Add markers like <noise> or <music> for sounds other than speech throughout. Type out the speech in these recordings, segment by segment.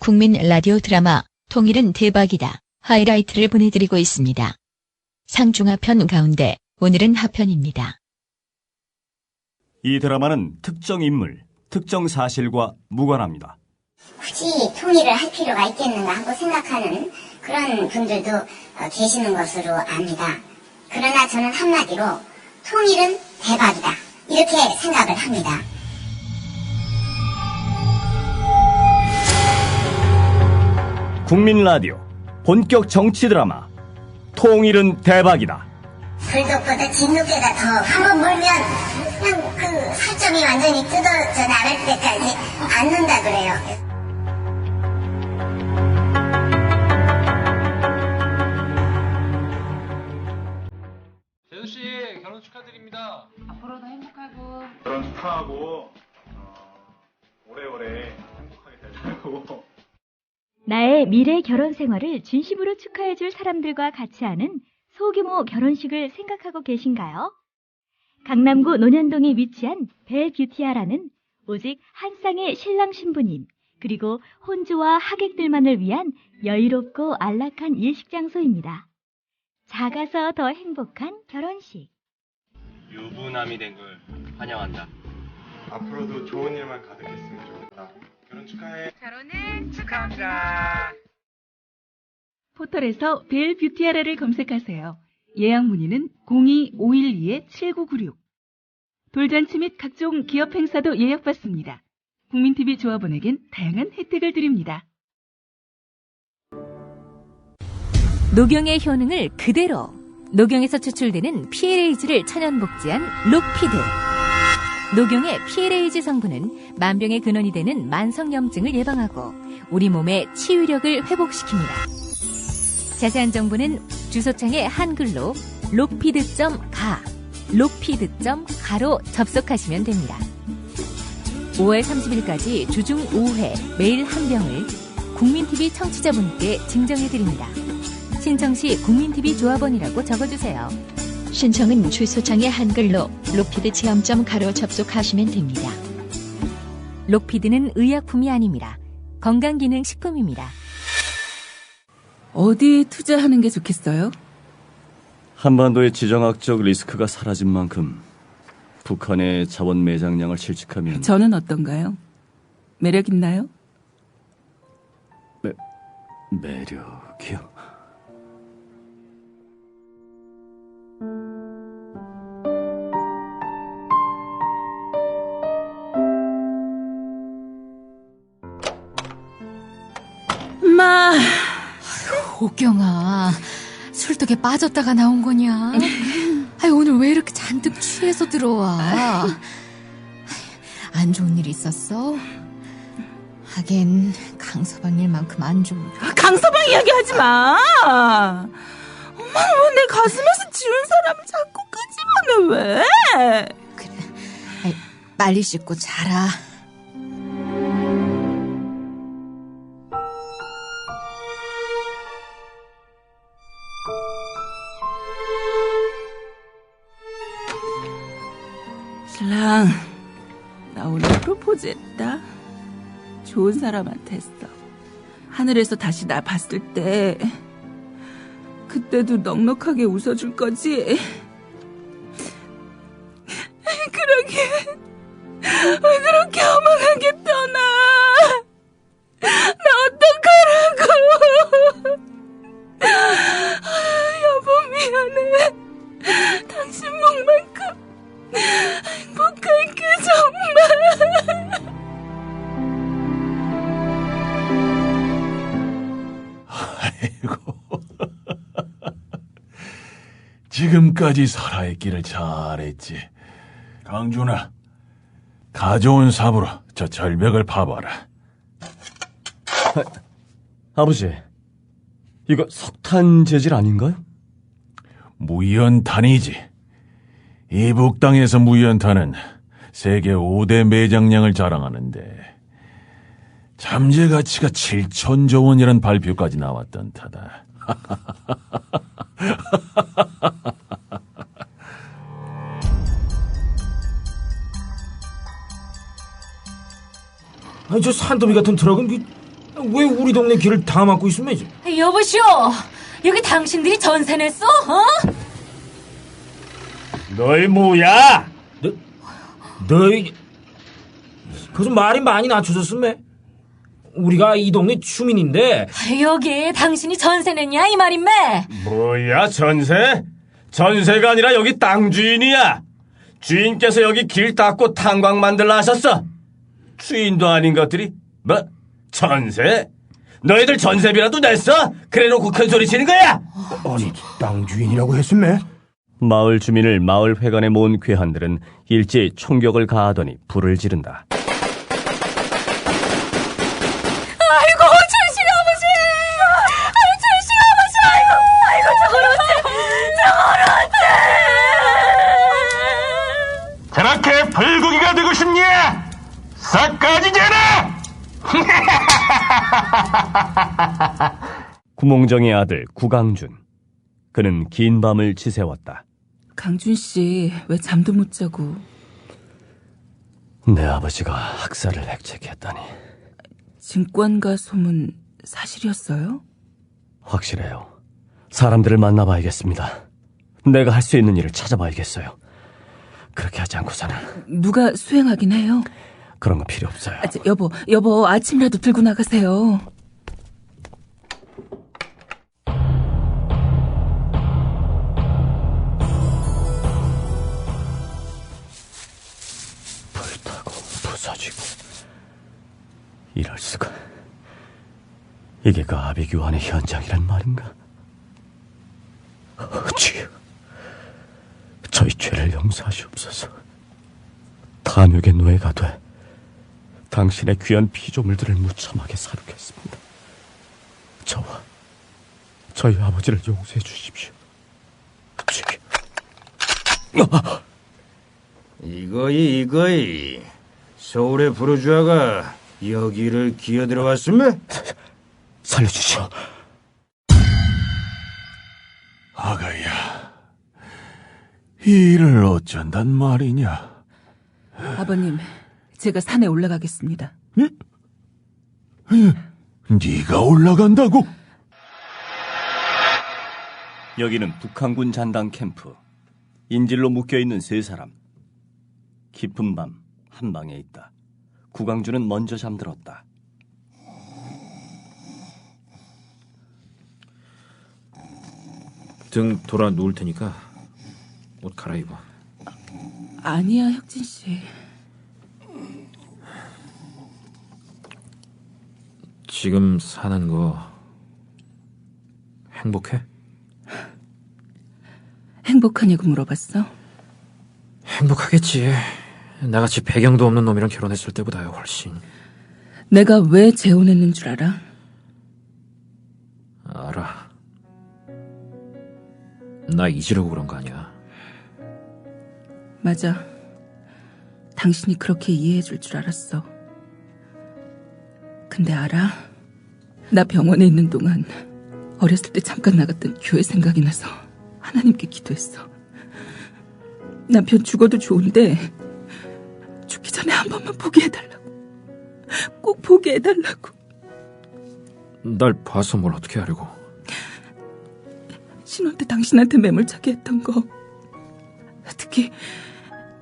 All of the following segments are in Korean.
국민 라디오 드라마 통일은 대박이다 하이라이트를 보내드리고 있습니다. 상중하편 가운데 오늘은 하편입니다. 이 드라마는 특정 인물, 특정 사실과 무관합니다. 굳이 통일을 할 필요가 있겠는가 하고 생각하는 그런 분들도 어, 계시는 것으로 압니다. 그러나 저는 한마디로 통일은 대박이다. 이렇게 생각을 합니다. 국민 라디오 본격 정치 드라마 통일은 대박이다. 불독보다 진돗개가 더 한 번 물면 그냥 그 살점이 완전히 뜯어져 나갈 때까지 앉는다 그래요. 재수 씨 결혼 축하드립니다. 앞으로도 행복하고 결혼 축하하고 어, 오래오래 행복하게 살고 나의 미래 결혼 생활을 진심으로 축하해줄 사람들과 같이 하는 소규모 결혼식을 생각하고 계신가요? 강남구 논현동에 위치한 벨 뷰티아라는 오직 한 쌍의 신랑 신부님, 그리고 혼주와 하객들만을 위한 여유롭고 안락한 일식 장소입니다. 작아서 더 행복한 결혼식. 유부남이 된 걸 환영한다. 앞으로도 좋은 일만 가득했으면 좋겠다 결혼 축하해 포털에서 벨 뷰티 아라를 검색하세요. 예약 문의는 02-512-7996. 돌잔치 및 각종 기업 행사도 예약받습니다. 국민TV 조합원에겐 다양한 혜택을 드립니다. 녹용의 효능을 그대로 녹용에서 추출되는 PLAG를 천연 복제한 록피드 녹용의 PLAG 성분은 만병의 근원이 되는 만성염증을 예방하고 우리 몸의 치유력을 회복시킵니다. 자세한 정보는 주소창에 한글로 록피드.가 록피드.가로 접속하시면 됩니다. 5월 30일까지 주중 5회 매일 한 병을 국민TV 청취자분께 증정해드립니다. 신청 시 국민TV 조합원이라고 적어주세요. 신청은 주소창에 한글로 로피드 체험점 가로 접속하시면 됩니다. 록피드는 의약품이 아닙니다. 건강기능식품입니다. 어디 투자하는 게 좋겠어요? 한반도의 지정학적 리스크가 사라진 만큼 북한의 자원 매장량을 실직하면 저는 어떤가요? 매력 있나요? 매력이요. 옥경아 술독에 빠졌다가 나온 거냐? 아이 오늘 왜 이렇게 잔뜩 취해서 들어와? 안 좋은 일 있었어? 하긴 강서방 일만큼 안 좋은 강서방 이야기 하지 마! 엄마, 왜내 가슴에서 지운 사람을 자꾸 끄집어내, 왜? 그래 아이, 빨리 씻고 자라 신랑, 나 오늘 프로포즈 했다. 좋은 사람한테 했어. 하늘에서 다시 나 봤을 때, 그때도 넉넉하게 웃어줄 거지? 지금까지 살아있기를 잘했지. 강준아, 가져온 삽으로 저 절벽을 파봐라. 아버지, 이거 석탄 재질 아닌가요? 무연탄이지. 이북 땅에서 무연탄은 세계 5대 매장량을 자랑하는데 잠재 가치가 7천조 원이란 발표까지 나왔던 터다. <laughs> 아니 저 산더미 같은 트럭은 그왜 우리 동네 길을 다 막고 있으면 이제? 여보시오, 여기 당신들이 전세 냈어? 어? 너희 뭐야? 너희 그래서 말이 많이 낮춰졌으면 우리가 이 동네 주민인데 여기 당신이 전세 냈냐 이 말인매? 뭐야 전세? 전세가 아니라 여기 땅 주인이야. 주인께서 여기 길 닦고 탄광 만들라 하셨어. 주인도 아닌 것들이 뭐 전세? 너희들 전세비라도 냈어? 그래놓고 큰 소리 치는 거야? 아니 땅 주인이라고 했으면 마을 주민을 마을 회관에 모은 괴한들은 일제히 총격을 가하더니 불을 지른다. 아이고 출신 아버지, 아유 출신 아버지, 아이고 아이고 저걸 어째, 저걸 어째. 저렇게 불고기가 되고 싶냐? 싹 까지잖아! 구몽정의 아들 구강준. 그는 긴 밤을 지새웠다. 강준 씨, 왜 잠도 못 자고? 내 아버지가 학살을 핵책했다니 증권가 소문 사실이었어요? 확실해요. 사람들을 만나봐야겠습니다. 내가 할 수 있는 일을 찾아봐야겠어요. 그렇게 하지 않고서는 누가 수행하긴 해요. 그런 거 필요 없어요. 아, 저, 여보, 여보, 아침이라도 들고 나가세요. 불타고 부서지고 이럴 수가. 이게 그 아비규환의 현장이란 말인가? 어, 주여, 저희 죄를 용서하시옵소서. 탐욕의 노예가 돼 당신의 귀한 피조물들을 무참하게 사륙했습니다. 저와 저희 아버지를 용서해 주십시오. 아! 이거이 이거이 서울의 부르주아가 여기를 기어 들어 왔으면 살려주시오. 아가야, 이 일을 어쩐단 말이냐? 아버님, 제가 산에 올라가겠습니다. 네가 올라간다고? 여기는 북한군 잔당 캠프. 인질로 묶여 있는 세 사람. 깊은 밤 한 방에 있다. 구강주는 먼저 잠들었다. 등 돌아 누울 테니까 옷 갈아입어. 아니야, 혁진 씨. 지금 사는 거 행복해? 행복하냐고 물어봤어? 행복하겠지. 나같이 배경도 없는 놈이랑 결혼했을 때보다야 훨씬. 내가 왜 재혼했는 줄 알아? 알아. 나 잊으려고 그런 거 아니야. 맞아. 당신이 그렇게 이해해 줄 줄 알았어. 근데 알아? 나 병원에 있는 동안 어렸을 때 잠깐 나갔던 교회 생각이 나서 하나님께 기도했어. 남편 죽어도 좋은데 죽기 전에 한 번만 보게 해달라고. 꼭 보게 해달라고. 날 봐서 뭘 어떻게 하려고. 신혼 때 당신한테 매몰차게 했던 거. 특히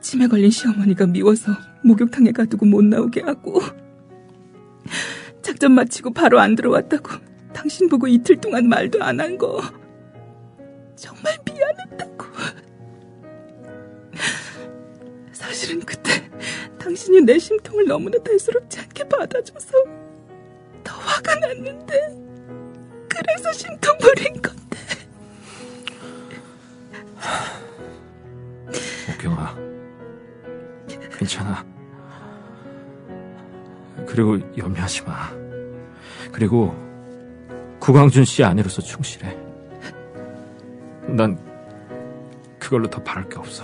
치매 걸린 시어머니가 미워서 목욕탕에 가두고 못 나오게 하고 작전 마치고 바로 안 들어왔다고 당신 보고 이틀 동안 말도 안 한 거 정말 미안했다고 사실은 그때 당신이 내 심통을 너무나 대수롭지 않게 받아줘서 더 화가 났는데 그래서 심통 부린 건데 옥경아. 괜찮아. 그리고 염려하지 마. 그리고 구광준 씨 아내로서 충실해. 난 그걸로 더 바랄 게 없어.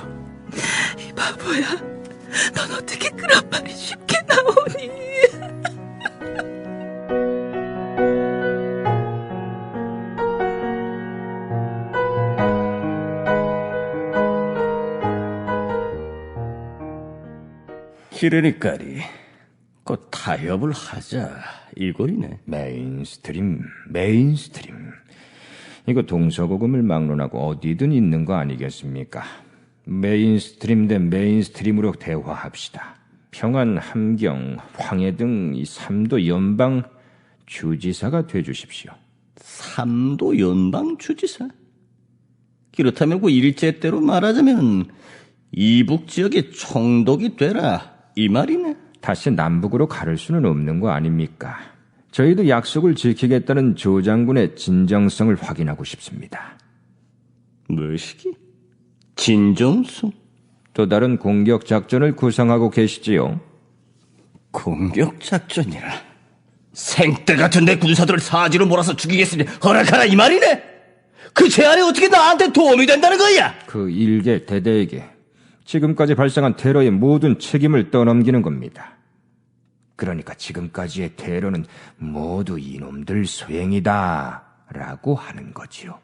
이 바보야. 넌 어떻게 그런 말이 쉽게 나오니? 그러니까리 그 타협을 하자 이거이네. 메인스트림, 메인스트림. 이거 동서고금을 막론하고 어디든 있는 거 아니겠습니까? 메인스트림 대 메인스트림으로 대화합시다. 평안, 함경, 황해 등 이 삼도 연방 주지사가 돼 주십시오. 삼도 연방 주지사? 그렇다면 그 일제대로 말하자면 이북 지역의 총독이 되라 이 말이네. 다시 남북으로 가를 수는 없는 거 아닙니까? 저희도 약속을 지키겠다는 조 장군의 진정성을 확인하고 싶습니다. 무엇이기? 진정성? 또 다른 공격 작전을 구상하고 계시지요? 공격 작전이라. 생떼 같은 내 군사들을 사지로 몰아서 죽이겠으니 허락하라 이 말이네. 그 제안이 어떻게 나한테 도움이 된다는 거야? 그 일개 대대에게 지금까지 발생한 테러의 모든 책임을 떠넘기는 겁니다. 그러니까 지금까지의 테러는 모두 이놈들 소행이다. 라고 하는 거지요.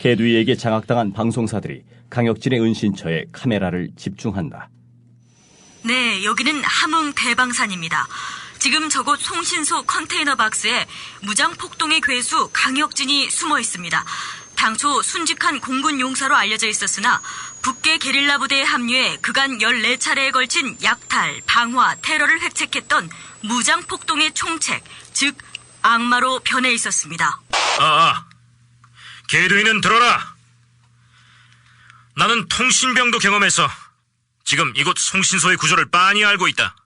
개두이에게 장악당한 방송사들이 강혁진의 은신처에 카메라를 집중한다. 네, 여기는 함흥 대방산입니다. 지금 저곳 송신소 컨테이너 박스에 무장 폭동의 괴수 강혁진이 숨어 있습니다. 당초 순직한 공군 용사로 알려져 있었으나 북계 게릴라 부대에 합류해 그간 14차례에 걸친 약탈, 방화, 테러를 획책했던 무장 폭동의 총책, 즉 악마로 변해 있었습니다. 아, 개두이는 들어라. 나는 통신병도 경험해서 지금 이곳 송신소의 구조를 빤히 알고 있다.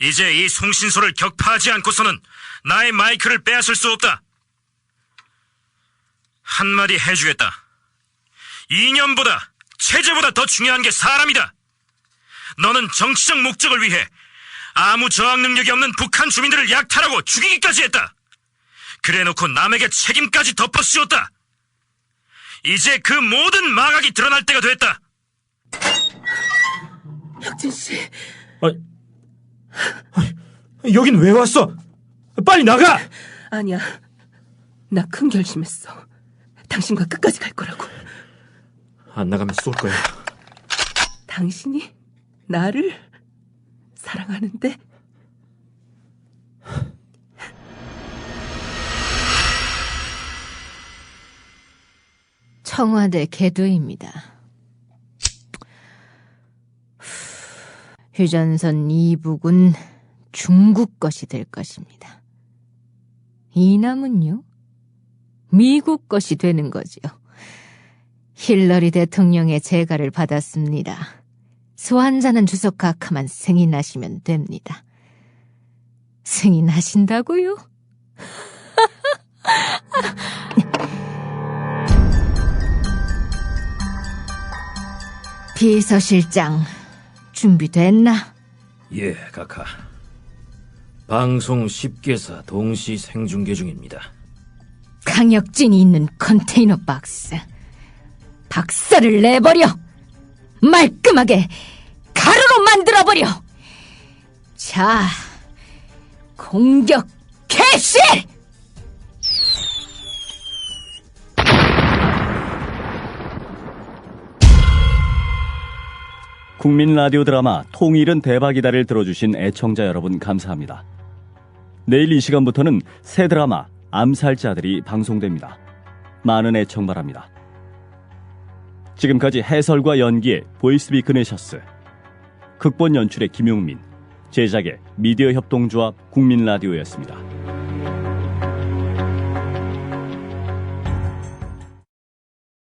이제 이 송신소를 격파하지 않고서는 나의 마이크를 빼앗을 수 없다. 한마디 해주겠다. 이념보다 체제보다 더 중요한 게 사람이다. 너는 정치적 목적을 위해 아무 저항 능력이 없는 북한 주민들을 약탈하고 죽이기까지 했다. 그래놓고 남에게 책임까지 덮어씌웠다. 이제 그 모든 마각이 드러날 때가 됐다. 혁진 씨, 여긴 왜 왔어? 빨리 나가! 아니야. 나 큰 결심했어. 당신과 끝까지 갈 거라고. 안 나가면 쏠 거야. 당신이 나를 사랑하는데 청와대 개두입니다. 휴전선 이북은 중국 것이 될 것입니다. 이남은요? 미국 것이 되는 거지요. 힐러리 대통령의 재가를 받았습니다. 소환자는 주석 각하만 승인하시면 됩니다. 승인하신다고요? <laughs> 비서실장 준비됐나? 예, 각하. 방송 10개사 동시 생중계 중입니다. 강혁진이 있는 컨테이너 박스 박살을 내버려 말끔하게 가루로 만들어버려 자 공격 개시 국민 라디오 드라마 통일은 대박이다를 들어주신 애청자 여러분 감사합니다. 내일 이 시간부터는 새 드라마 암살자들이 방송됩니다. 많은 애청 바랍니다. 지금까지 해설과 연기의 보이스비 그네셔스, 극본 연출의 김용민, 제작의 미디어 협동조합 국민 라디오였습니다.